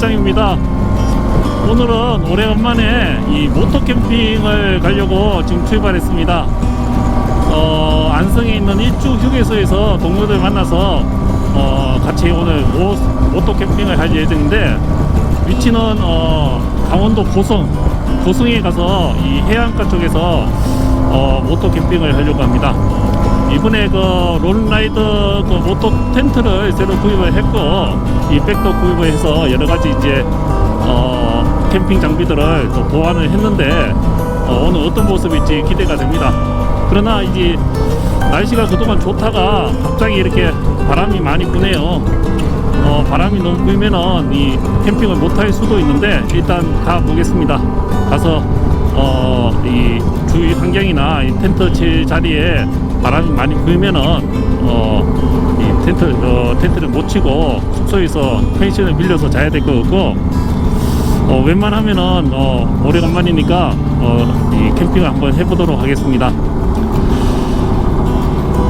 김희장입니다. 오늘은 오래간만에 이 모토 캠핑을 가려고 지금 출발했습니다. 어, 안성에 있는 일주 휴게소에서 동료들 만나서 어, 같이 오늘 모, 모토 캠핑을 할 예정인데 위치는 어, 강원도 고성 고성에 가서 이 해안가 쪽에서 어, 모토 캠핑을 하려고 합니다. 이번에 그 롤라이더 그 모토 텐트를 새로 구입을 했고 이 백도 구입을 해서 여러 가지 이제 어, 캠핑 장비들을 또 보완을 했는데 어, 오늘 어떤 모습일지 기대가 됩니다. 그러나 이제 날씨가 그동안 좋다가 갑자기 이렇게 바람이 많이 부네요. 어, 바람이 너무 불면은 이 캠핑을 못 할 수도 있는데 일단 가 보겠습니다. 가서 어, 이 주위 환경이나 이 텐트 칠 자리에 바람이 많이 불면은 어, 이 텐트 어, 텐트를 못 치고 숙소에서 펜션을 빌려서 자야 될 것 같고 어, 웬만하면은 어, 오래간만이니까 어, 이 캠핑을 한번 해보도록 하겠습니다.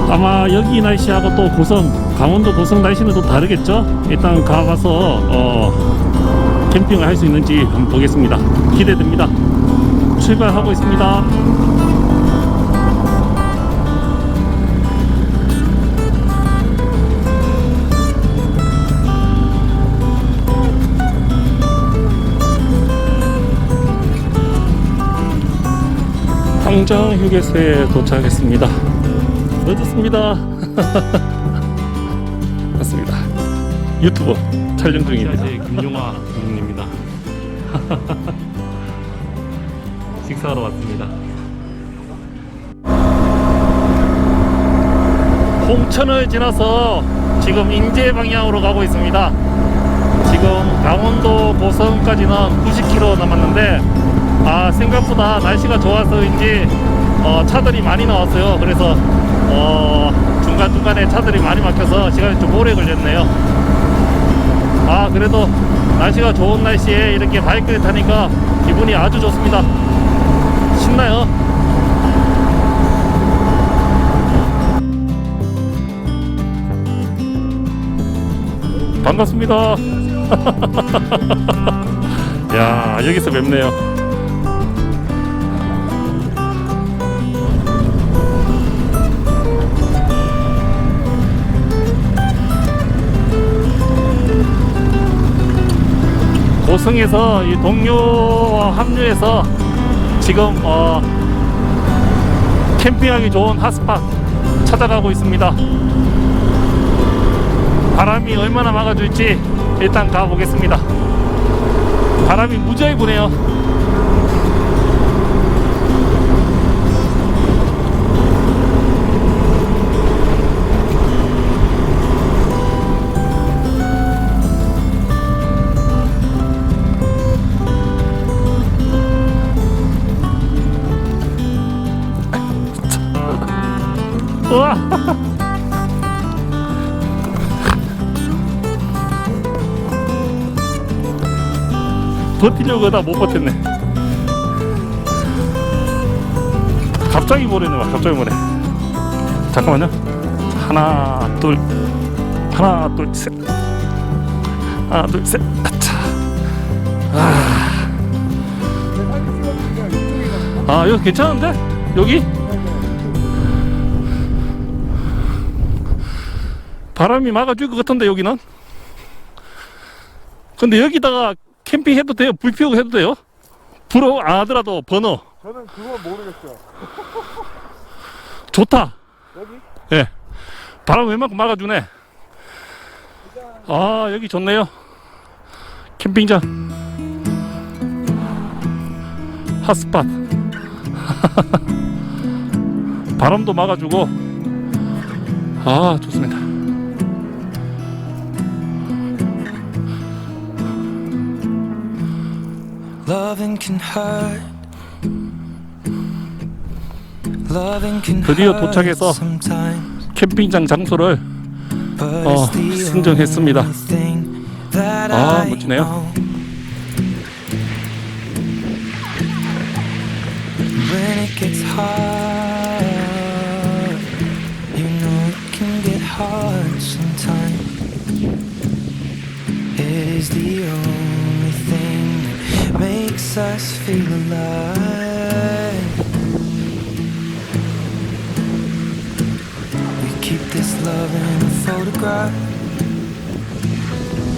아마 여기 날씨하고 또 고성 강원도 고성 날씨는 또 다르겠죠? 일단 가봐서 어, 캠핑을 할 수 있는지 한번 보겠습니다. 기대됩니다. 출발하고 있습니다 당정 휴게소에 도착했습니다 늦었습니다. 맞습니다. 유튜버 촬영 중입니다. 김용화 님입니다. 식사하러 왔습니다. 홍천을 지나서 지금 인제 방향으로 가고 있습니다. 지금 강원도 고성까지는 90km 남았는데 아 생각보다 날씨가 좋아서인지 어, 차들이 많이 나왔어요. 그래서 어, 중간중간에 차들이 많이 막혀서 시간이 좀 오래 걸렸네요. 아 그래도 날씨가 좋은 날씨에 이렇게 바이크를 타니까 기분이 아주 좋습니다. 신나요. 반갑습니다. 야 여기서 뵙네요. 고성에서 이 동료와 합류해서 지금 어, 캠핑하기 좋은 핫스팟 찾아가고 있습니다. 바람이 얼마나 막아줄지 일단 가보겠습니다. 바람이 무지하게 부네요. 버티려고 하다 못 버텼네. 갑자기 모래네, 막 갑자기 모래. 잠깐만요. 하나, 둘, 하나, 둘, 셋. 하나, 둘, 셋. 아차. 아, 아 여기 괜찮은데? 여기? 바람이 막아줄 것 같은데 여기는 근데 여기다가 캠핑 해도 돼요? 불 피우고 해도 돼요? 불어 안 하더라도 번호. 저는 그건 모르겠어요. 좋다. 여기? 예. 바람 웬만큼 막아주네. 아 여기 좋네요. 캠핑장. 핫스팟. 바람도 막아주고. 아 좋습니다 드디어 hurt 도착해서 캠핑장 장소를 어, that 아, 멋지네요. hard sometimes. It is the only us feel alive. We keep this love in a photograph.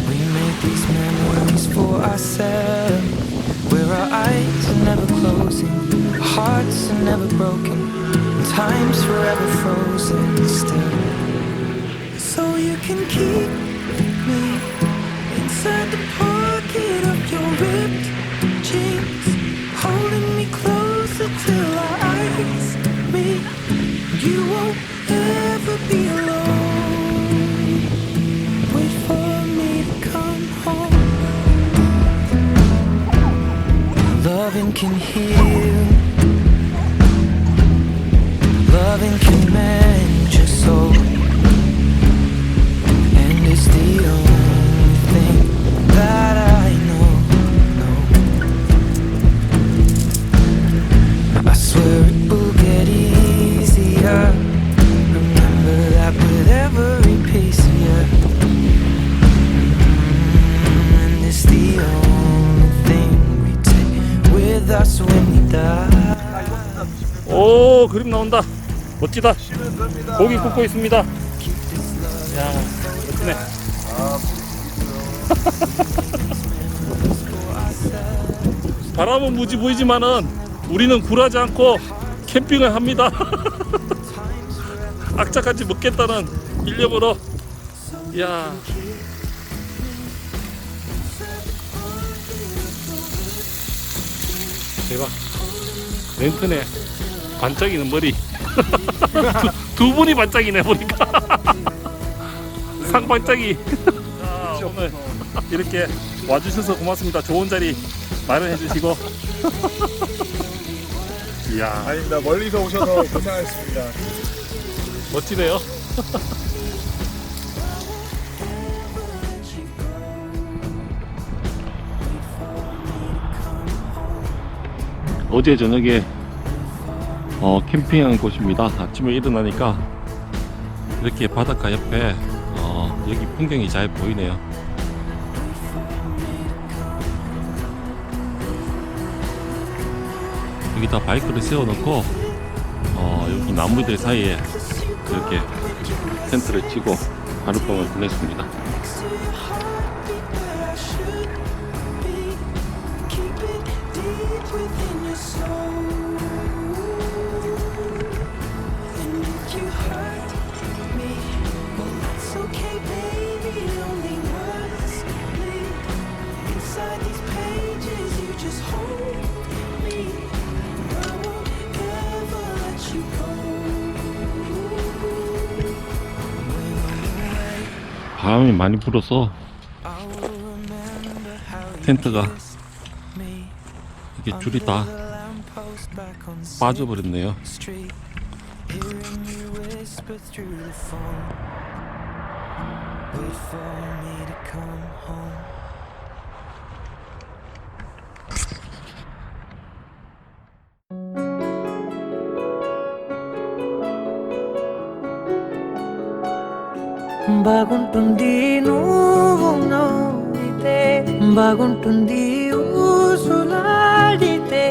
We make these memories for ourselves. Where our eyes are never closing, hearts are never broken, time's forever frozen still. So you can keep me inside the pocket can heal. Loving can mend your soul. 오 그림 나온다. 멋지다. 고기 굽고 있습니다. 야 멋지네. 바람은 무지 보이지만은 우리는 굴하지 않고 캠핑을 합니다. 악착같이 먹겠다는 일념으로. 야. 대박. 랭크네 반짝이는 머리. 두, 두 분이 반짝이네 보니까. 상반짝이. 자, 오늘 이렇게 와주셔서 고맙습니다. 좋은 자리 마련해 주시고. 이야. 아닙니다. 멀리서 오셔서 고생하셨습니다. 멋지네요. 어제 저녁에 어, 캠핑한 곳입니다. 아침에 일어나니까 이렇게 바닷가 옆에 어, 여기 풍경이 잘 보이네요. 여기다 바이크를 세워놓고 어, 여기 나무들 사이에 이렇게 텐트를 치고 하룻밤을 보냈습니다. Soul. 바람이 많이 불어서 텐트가. 이게 줄이 다 빠져버렸네요. బాగుంటుంది నువ్వు నవ్వితే. బాగుంటుంది ఊసులాడితే.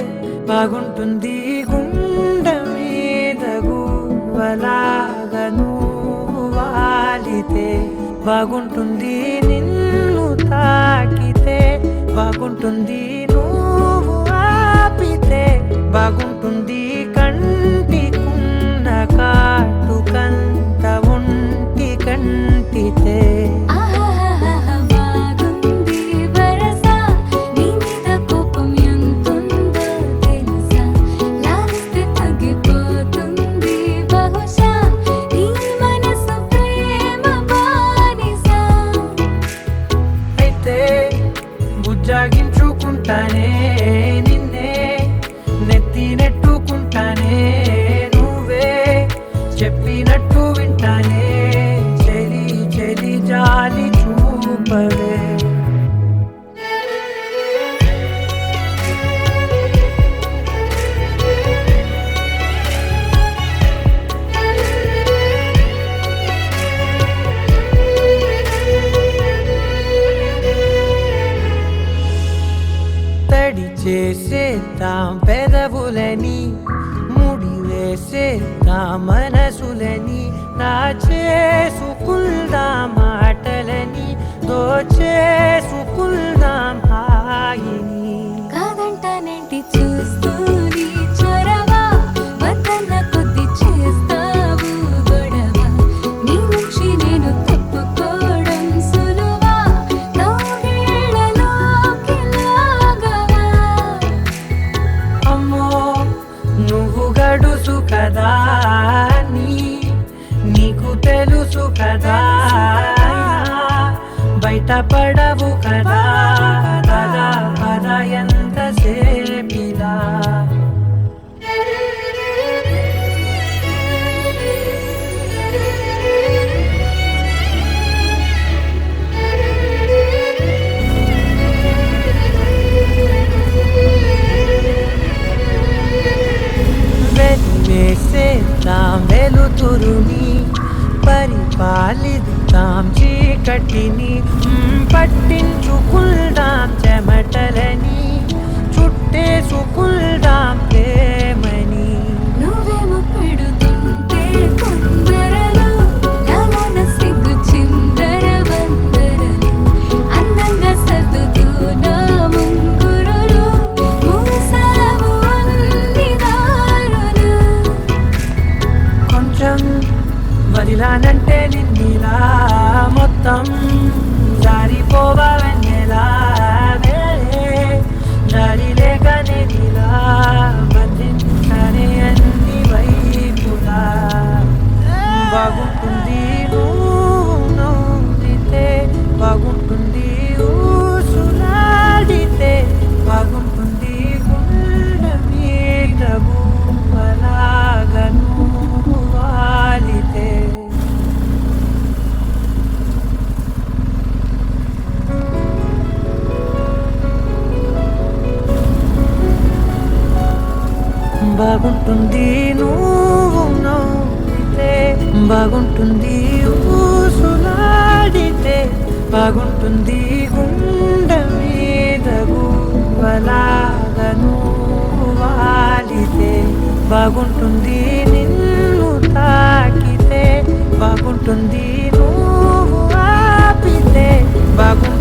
బాగుంటుంది గుండ మీద గువ్వలాగా నువ్వు వాలితే. బాగుంటుంది నిన్ను తాకితే. బాగుంటుంది నువ్వు ఆపితే. బాగుంటుంది కంటికున్న కాటుకంత ಕಂಠಿತೆ నింపవే తడి చేసేద్దాం పెదవులని ముడి వేసేద్దాం మనసులని నా చేసుకుందామా దోచేసుకుందాం హాయిని. కాదంటానేంటి చూస్తూని చొరవ? వద్దన్న కొద్ది చేస్తావు గొడవ. నీ నుంచి నేను తప్పుకోవడం సులువా. నవ్వేళ్ళలోకి లాగవా అమ్మో నువ్వు గడుసు కదా నీకు తెలుసు కదా బయటపడవు కదా కదా పద ఎంత సేపిలా వేసే నా వెలుతురుని పరి పాలిద్దాం చీకటిని పట్టించుకుందాం చెమటలని చుట్టేసుకుందాం ప్రేమ బాగుంటుంది నువ్వు నవ్వితే. బాగుంటుంది ఊసులాడితే. బాగుంటుంది గుండె మీద గువ్వలాగా వాలితే. బాగుంటుంది నిన్ను తాకితే. బాగుంటుంది నువ్వు ఆపితే. బాగుంటుంది